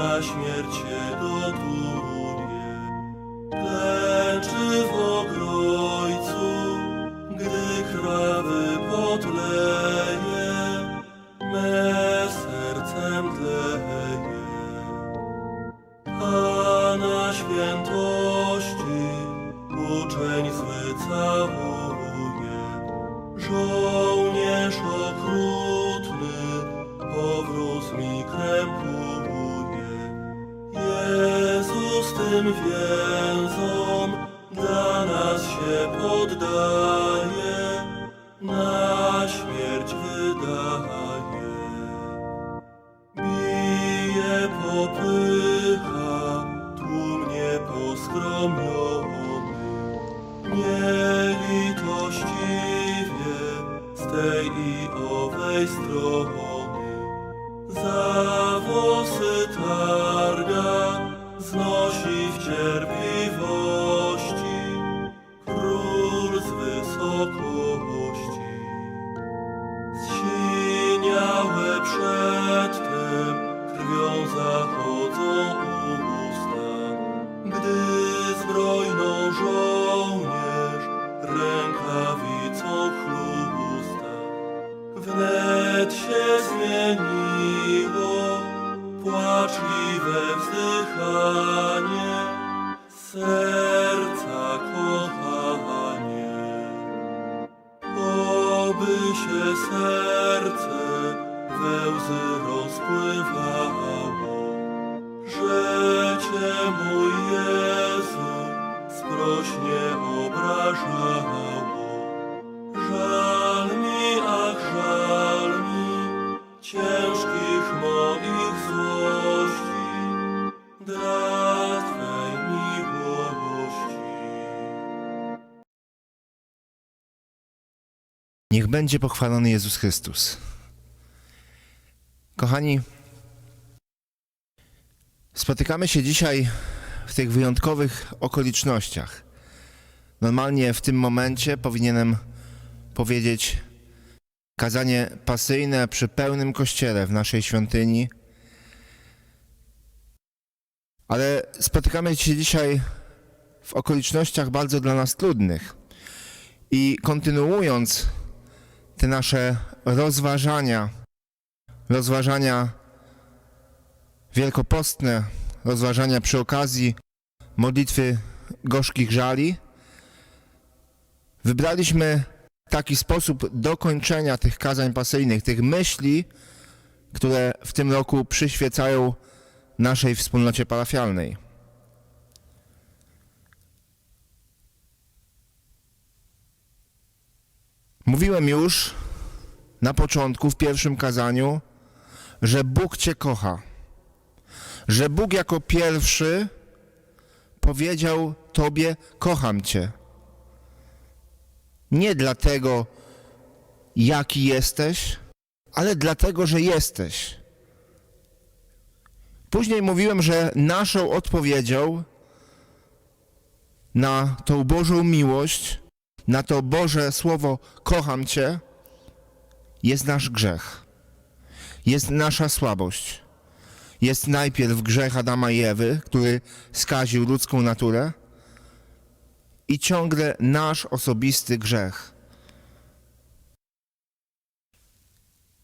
na śmierć się dotu. Christi, o Maestro, Niech będzie pochwalony Jezus Chrystus. Kochani, spotykamy się dzisiaj w tych wyjątkowych okolicznościach. Normalnie w tym momencie powinienem powiedzieć kazanie pasyjne przy pełnym kościele w naszej świątyni. Ale spotykamy się dzisiaj w okolicznościach bardzo dla nas trudnych. I kontynuując te nasze rozważania, rozważania wielkopostne, rozważania przy okazji modlitwy gorzkich żali, wybraliśmy taki sposób dokończenia tych kazań pasyjnych, tych myśli, które w tym roku przyświecają naszej wspólnocie parafialnej. Mówiłem już na początku, w pierwszym kazaniu, że Bóg Cię kocha. Że Bóg jako pierwszy powiedział Tobie: Kocham Cię. Nie dlatego, jaki jesteś, ale dlatego, że jesteś. Później mówiłem, że naszą odpowiedzią na tą Bożą miłość, na to Boże Słowo kocham Cię, jest nasz grzech. Jest nasza słabość. Jest najpierw grzech Adama i Ewy, który skaził ludzką naturę i ciągle nasz osobisty grzech.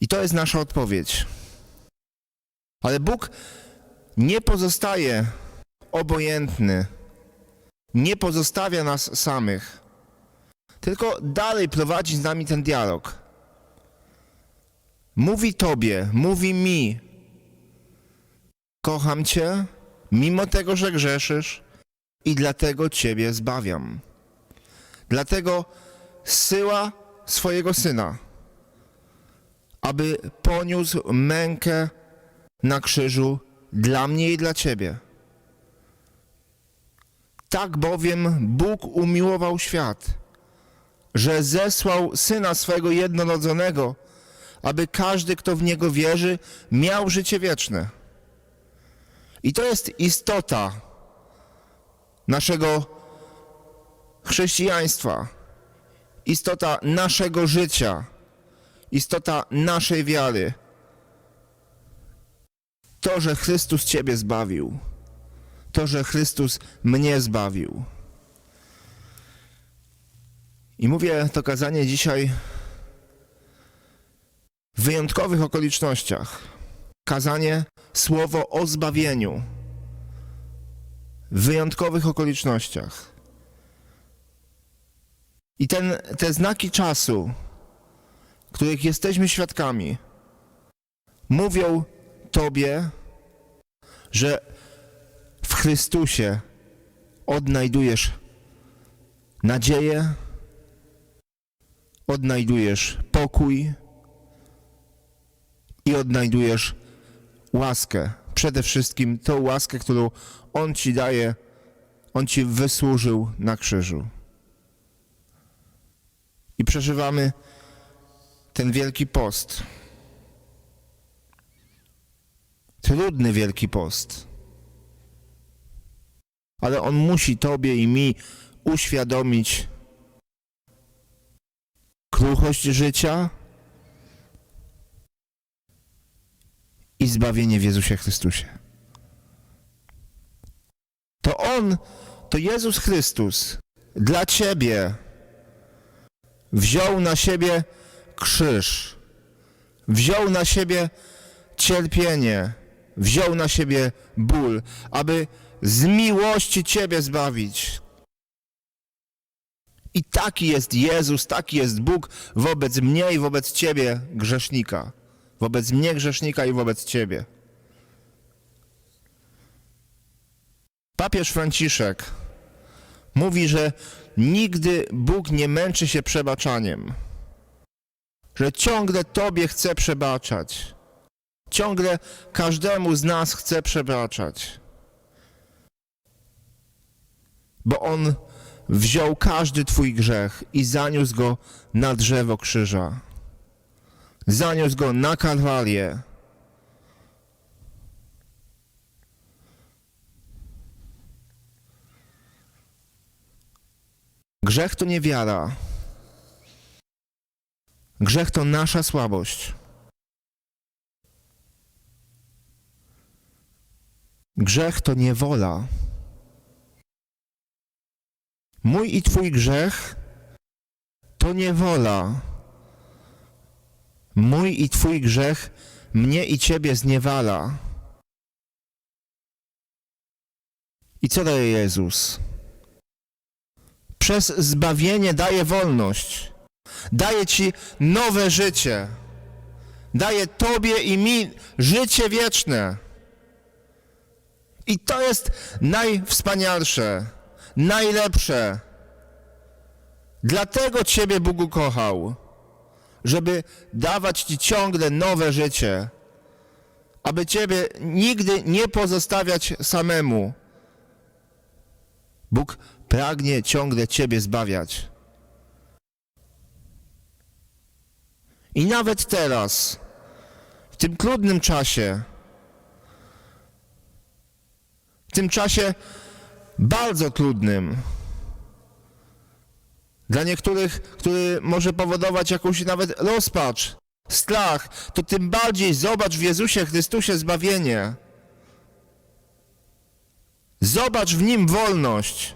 I to jest nasza odpowiedź. Ale Bóg nie pozostaje obojętny, nie pozostawia nas samych, tylko dalej prowadzi z nami ten dialog. Mówi Tobie, mówi mi, kocham Cię, mimo tego, że grzeszysz, i dlatego Ciebie zbawiam. Dlatego zsyła swojego Syna, aby poniósł mękę na krzyżu dla mnie i dla Ciebie. Tak bowiem Bóg umiłował świat, że zesłał Syna swego jednorodzonego, aby każdy, kto w Niego wierzy, miał życie wieczne. I to jest istota naszego chrześcijaństwa, istota naszego życia, istota naszej wiary. To, że Chrystus Ciebie zbawił, to, że Chrystus mnie zbawił. I mówię to kazanie dzisiaj w wyjątkowych okolicznościach. Kazanie, słowo o zbawieniu. W wyjątkowych okolicznościach. I ten, te znaki czasu, których jesteśmy świadkami, mówią Tobie, że w Chrystusie odnajdujesz nadzieję, odnajdujesz pokój i odnajdujesz łaskę. Przede wszystkim tą łaskę, którą On Ci daje, On Ci wysłużył na krzyżu. I przeżywamy ten wielki post. Trudny wielki post. Ale on musi Tobie i mi uświadomić kruchość życia i zbawienie w Jezusie Chrystusie. To On, to Jezus Chrystus dla Ciebie wziął na siebie krzyż, wziął na siebie cierpienie, wziął na siebie ból, aby z miłości Ciebie zbawić. I taki jest Jezus, taki jest Bóg wobec mnie i wobec Ciebie, grzesznika. Wobec mnie, grzesznika i wobec Ciebie. Papież Franciszek mówi, że nigdy Bóg nie męczy się przebaczaniem. Że ciągle Tobie chce przebaczać. Ciągle każdemu z nas chce przebaczać. Bo On wziął każdy Twój grzech i zaniósł go na drzewo krzyża. Zaniósł go na Kalwarię. Grzech to nie wiara. Grzech to nasza słabość. Grzech to niewola. Mój i Twój grzech to niewola. Mój i Twój grzech mnie i Ciebie zniewala. I co daje Jezus? Przez zbawienie daje wolność. Daje Ci nowe życie. Daje Tobie i mi życie wieczne. I to jest najwspanialsze, najlepsze. Dlatego Ciebie Bóg ukochał, żeby dawać Ci ciągle nowe życie, aby Ciebie nigdy nie pozostawiać samemu. Bóg pragnie ciągle Ciebie zbawiać. I nawet teraz, w tym trudnym czasie, w tym czasie bardzo trudnym, dla niektórych, który może powodować jakąś nawet rozpacz, strach, to tym bardziej zobacz w Jezusie Chrystusie zbawienie. Zobacz w Nim wolność.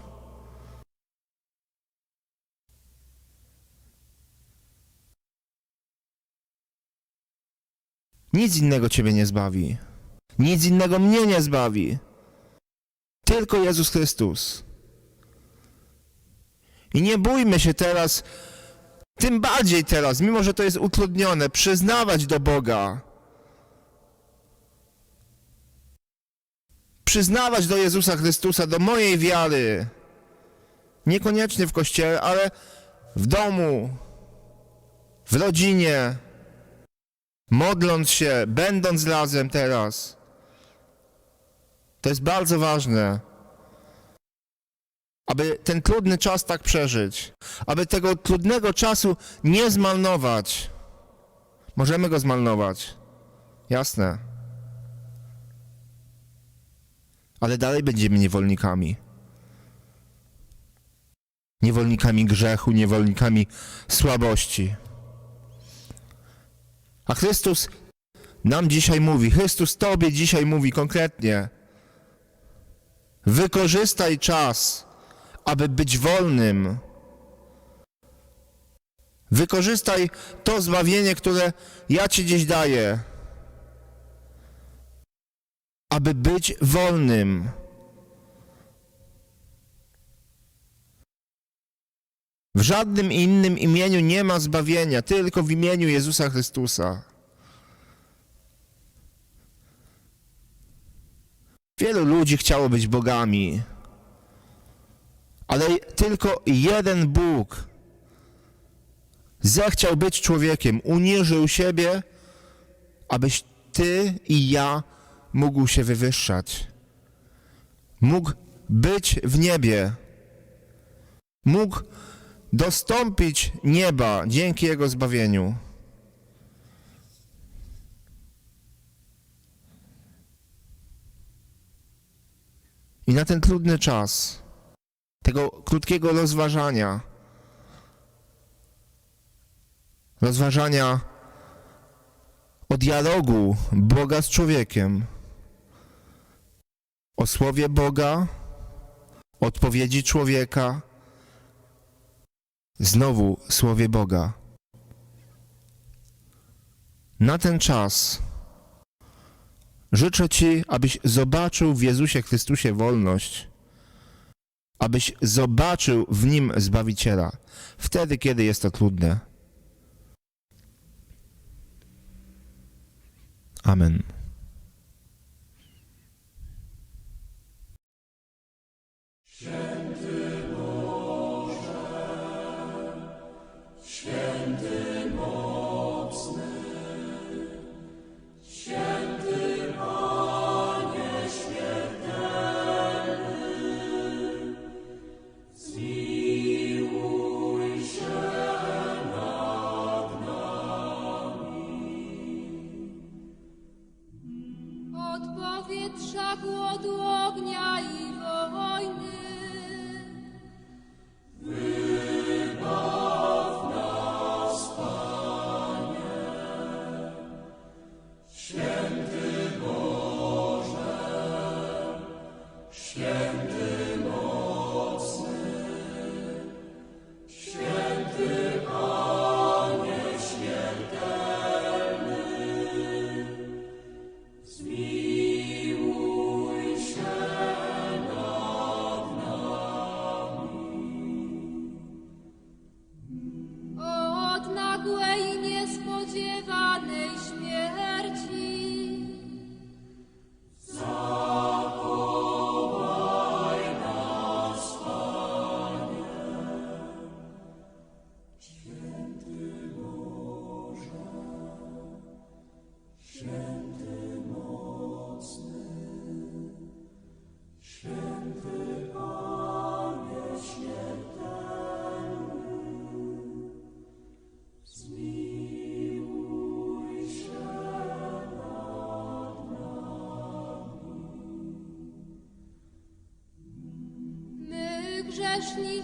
Nic innego Ciebie nie zbawi. Nic innego mnie nie zbawi. Tylko Jezus Chrystus. I nie bójmy się teraz, tym bardziej teraz, mimo że to jest utrudnione, przyznawać do Boga. Przyznawać do Jezusa Chrystusa, do mojej wiary. Niekoniecznie w kościele, ale w domu, w rodzinie, modląc się, będąc razem teraz. To jest bardzo ważne, aby ten trudny czas tak przeżyć, aby tego trudnego czasu nie zmarnować. Możemy go zmarnować, jasne. Ale dalej będziemy niewolnikami. Niewolnikami grzechu, niewolnikami słabości. A Chrystus nam dzisiaj mówi, Chrystus Tobie dzisiaj mówi konkretnie. Wykorzystaj czas, aby być wolnym. Wykorzystaj to zbawienie, które ja Ci dziś daję, aby być wolnym. W żadnym innym imieniu nie ma zbawienia, tylko w imieniu Jezusa Chrystusa. Wielu ludzi chciało być bogami, ale tylko jeden Bóg zechciał być człowiekiem, uniżył siebie, abyś ty i ja mógł się wywyższać. Mógł być w niebie. Mógł dostąpić nieba dzięki Jego zbawieniu. I na ten trudny czas, tego krótkiego rozważania, rozważania o dialogu Boga z człowiekiem, o słowie Boga, odpowiedzi człowieka, znowu słowie Boga. Na ten czas życzę Ci, abyś zobaczył w Jezusie Chrystusie wolność, abyś zobaczył w Nim Zbawiciela, wtedy, kiedy jest to trudne. Amen.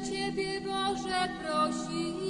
Ciebie, Boże, prosimy.